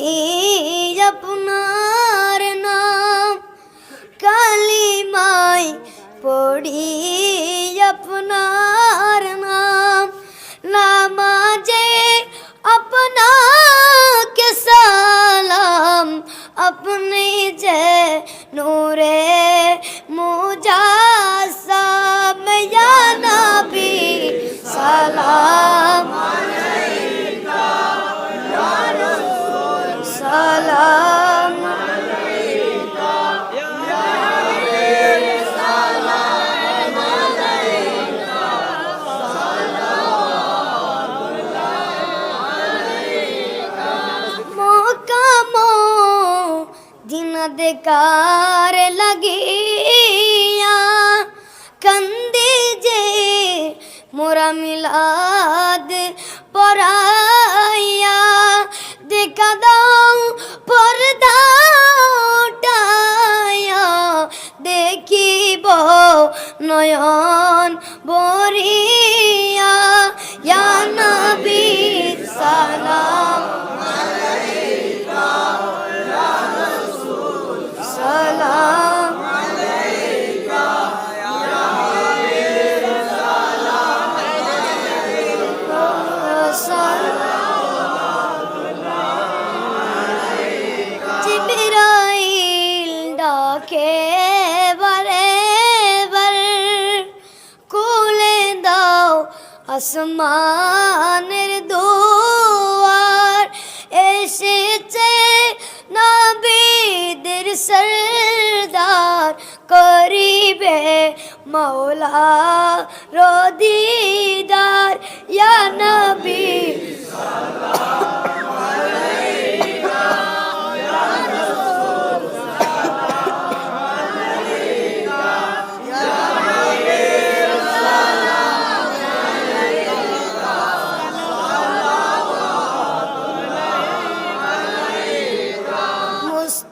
জানি আপনার সালাম। মোকামো দিন দেকার লাগিয়া কন্দে যে মোরা মিলাদ পরাইয়া দেখা দাও পর্দা দেখিব নয়ন বরিয়া নবী সালাম আসমানের দোয়ার এসেছে নবীদের সরদার করিবে মৌলা রদিদার। ইয়া নবী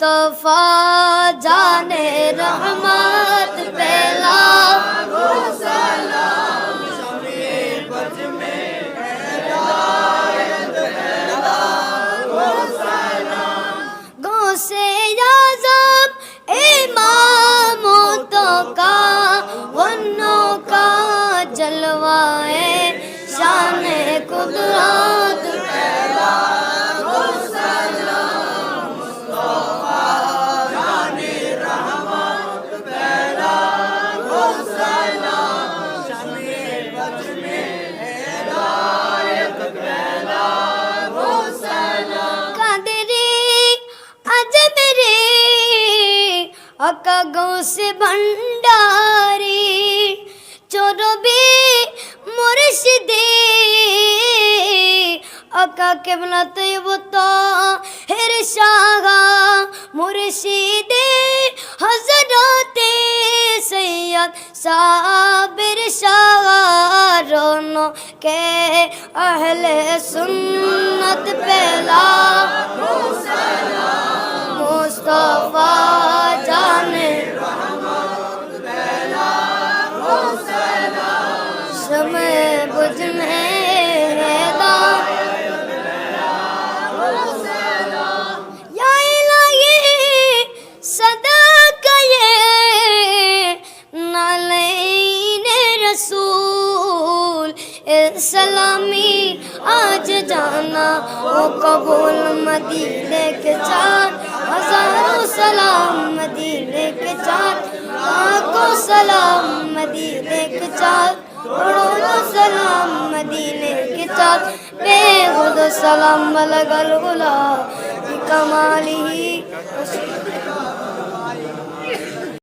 মুস্তফা জানে রহমত পেলা গৌসে ভণ্ডারি, চোরবে মুর্শিদে আকা কেবলা তৈবতা হের শাহা মুর্শিদে হজরতে সৈয়দ সাবির শাহরন কে আহলে সুন্নত পেলা। سمے بجھ میں سلامی، آج جانا، او قبول مدینے کے چار۔ ہزاروں سلام مدینے کے چار، آنکھوں سلام مدینے کے چار۔ سلام مدینے کے چاند پہ خود سلام ملک الغلا کمالی